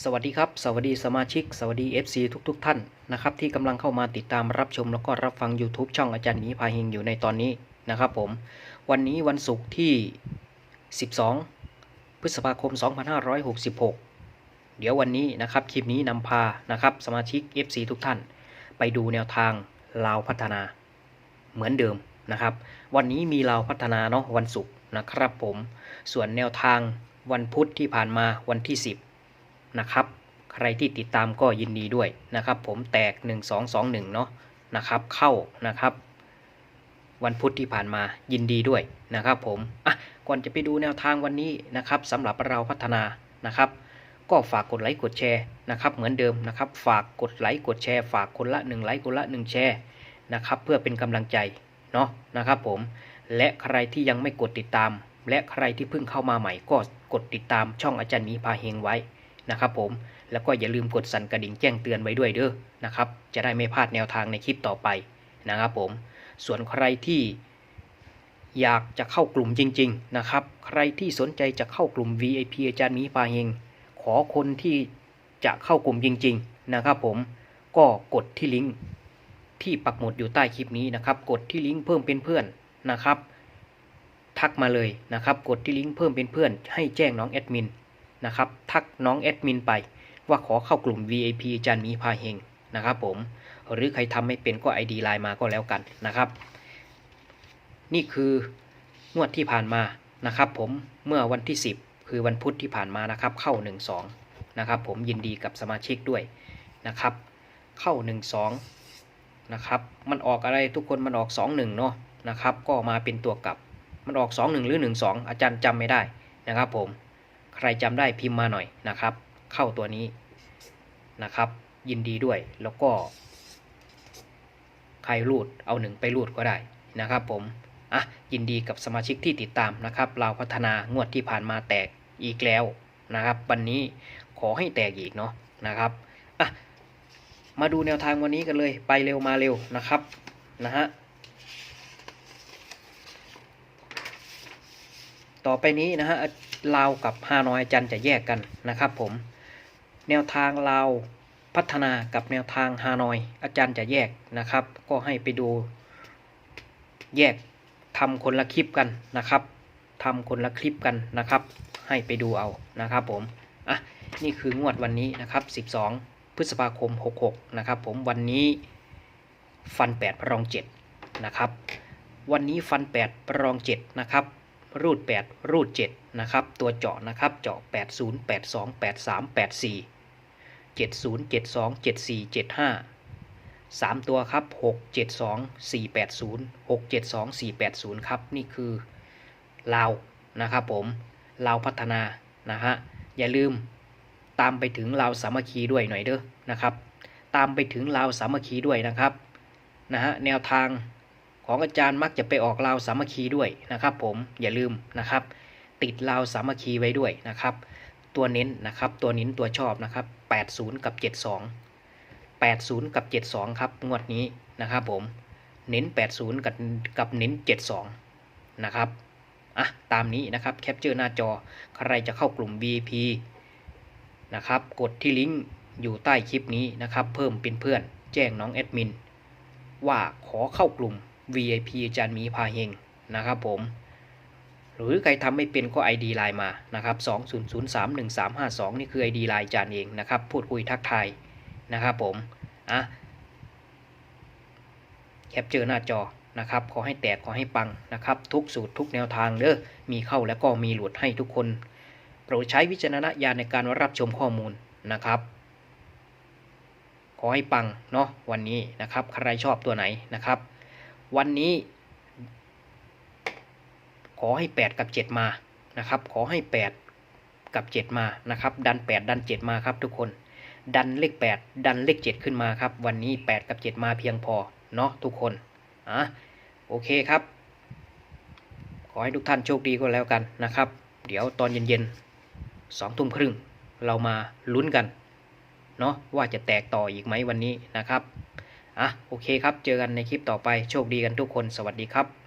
สวัสดีครับ สวัสดีสมาชิก สวัสดี FC ทุก ๆทท่านนะครับที่กำลังเข้ามาติดตามรับชมแล้วก็รับฟัง YouTube ช่องอาจารย์หมีพาเฮงอยู่ในตอนนี้นะครับผม วันนี้วันศุกร์ที่ 12 พฤษภาคม 2566 เดี๋ยววันนี้นะครับคลิปนี้นำพานะครับสมาชิก FC ทุกท่าน ไปดูแนวทางลาวพัฒนาเหมือนเดิมนะครับ วันนี้มีลาวพัฒนาเนาะวันศุกร์นะครับผมส่วนแนวทางวันพุธที่ผ่านมาวันที่ 10 นะครับ ใครที่ติดตามก็ยินดีด้วยนะครับ ผมแตก 1221 เนาะนะครับ เข้านะครับ วันพุธที่ผ่านมายินดีด้วยนะครับ ผมอะก่อนจะไปดูแนวทางวันนี้นะครับสำหรับเราพัฒนานะครับ ก็ฝากกดไลค์กดแชร์นะครับเหมือนเดิมนะครับ ฝากกดไลค์กดแชร์ ฝากคนละ1ไลค์คนละ1แชร์นะครับ เพื่อเป็นกำลังใจเนาะนะครับ ผมและใครที่ยังไม่กดติดตาม และใครที่เพิ่งเข้ามาใหม่ก็กดติดตามช่องอาจารย์มีพาเฮงไว้ นะครับผมแล้วก็อย่าลืมกดสั่นกระดิ่งแจ้งเตือนไว้ด้วยเด้อนะครับ จะได้ไม่พลาดแนวทางในคลิปต่อไปนะครับผมส่วนใครที่อยากจะเข้ากลุ่มจริง ๆนะครับ ใครที่สนใจจะเข้ากลุ่ม VIP อาจารย์มีพาเฮงขอคนที่จะเข้ากลุ่มจริง ๆนะครับ ผมก็กดที่ลิงก์ที่ปักหมุดอยู่ใต้คลิปนี้นะครับ กดที่ลิงก์เพิ่มเป็นเพื่อนนะครับ ทักมาเลยนะครับ กดที่ลิงก์เพิ่มเป็นเพื่อน ให้แจ้งน้องแอดมิน นะครับ ทักน้องแอดมินไป ว่าขอเข้ากลุ่ม VIP อาจารย์มีพาเฮงนะครับผม หรือใครทำไม่เป็นก็ ID ไลน์มาก็แล้วกันนะครับ นี่คืองวดที่ผ่านมานะครับ ผมเมื่อวันที่ 10 คือวันพุธที่ผ่านมานะครับ เข้า 1-2นะครับ ผมยินดีกับสมาชิกด้วยนะครับ เข้า 1-2นะครับ มันออกอะไรทุกคนมันออก 2-1เนาะนะครับ ก็มาเป็นตัวกลับมันออก 2-1 หรือ 1-2 อาจารย์จำไม่ได้นะครับผม ใครจำได้พิมพ์มาหน่อยนะครับ เข้าตัวนี้นะครับ ยินดีด้วยแล้วก็ ใครรูดเอาหนึ่งไปรูดก็ได้นะครับผมอะยินดีกับสมาชิกที่ติดตามนะครับเราพัฒนางวดที่ผ่านมาแตกอีกแล้วนะครับ วันนี้ขอให้แตกอีกเนาะนะครับอะมาดูแนวทางวันนี้กันเลยไปเร็วมาเร็วนะครับนะฮะ ต่อไปนี้นะฮะลาวกับฮานอยอาจันจะแยกกันนะครับผมแนวทางลาวพัฒนากับแนวทางฮานอย อาจารย์จะแยกนะครับ ก็ให้ไปดู แยกทำคนละคลิปกันนะครับทำคนละคลิปกันนะครับ ให้ไปดูเอานะครับผมอะนี่คืองวดวันนี้นะครับ 12 พฤษภาคม 66 นะครับ ผมวันนี้ฟัน8ประรอง 7 นะครับ วันนี้ฟัน8ประรอง 7 นะครับ รูด 8 รูด 7 นะครับ ตัวเจาะนะครับ เจาะ 80 82 83 84 70 72 74 75 3 ตัวครับ 6 72 480 6 72 480 ครับ นี่คือลาวนะครับผมลาวพัฒนานะฮะ อย่าลืมตามไปถึงลาวสามัคคีด้วยหน่อยเด้อนะครับ ตามไปถึงลาวสามัคคีด้วยนะครับนะฮะแนวทาง ของอาจารย์มักจะไปออกลาวสามัคคีด้วยนะครับผมอย่าลืมนะครับ ติดลาวสามัคคีไว้ด้วยนะครับ ตัวเน้นนะครับตัวเน้นตัวชอบนะครับ 80 กับ 72 80 กับ 72 ครับงวดนี้นะครับผมเน้น 80 กับกับเน้น 72 นะครับอะตามนี้นะครับแคปเจอร์หน้าจอใครจะเข้ากลุ่ม VIP นะครับกดที่ลิงก์อยู่ใต้คลิปนี้นะครับ เพิ่มเป็นเพื่อนแจ้งน้องแอดมินว่าขอเข้ากลุ่ม VIP อาจารย์มีพาเฮงนะครับผม หรือใครทำไม่เป็นก็ ID ไลน์มานะครับ20031352 นี่คือ ID ไลน์อาจารย์เองนะครับ พูดคุยทักทายนะครับผม อะ แคปเจอร์หน้าจอนะครับ ขอให้แตกขอให้ปังนะครับ ทุกสูตรทุกแนวทางเด้อมีเข้าแล้วก็มีหลุดให้ทุกคนโปรดใช้วิจารณญาณในการรับชมข้อมูลนะครับ ขอให้ปังเนาะวันนี้นะครับ ใครชอบตัวไหนนะครับ วันนี้ ขอให้ 8 กับ 7 มานะครับ ขอให้ 8 กับ 7 มานะครับ ดัน 8 ดัน 7 มาครับทุกคน ดันเลข 8 ดันเลข 7 ขึ้นมาครับ วันนี้ 8 กับ 7 มาเพียงพอเนาะทุกคนอะโอเคครับ ขอให้ทุกท่านโชคดีก็แล้วกันนะครับ เดี๋ยวตอนเย็นๆสองทุ่มครึ่งเรามาลุ้นกันเนาะว่าจะแตกต่ออีกไหมวันนี้นะครับ อะโอเคครับ เจอกันในคลิปต่อไปโชคดีกันทุกคนสวัสดีครับ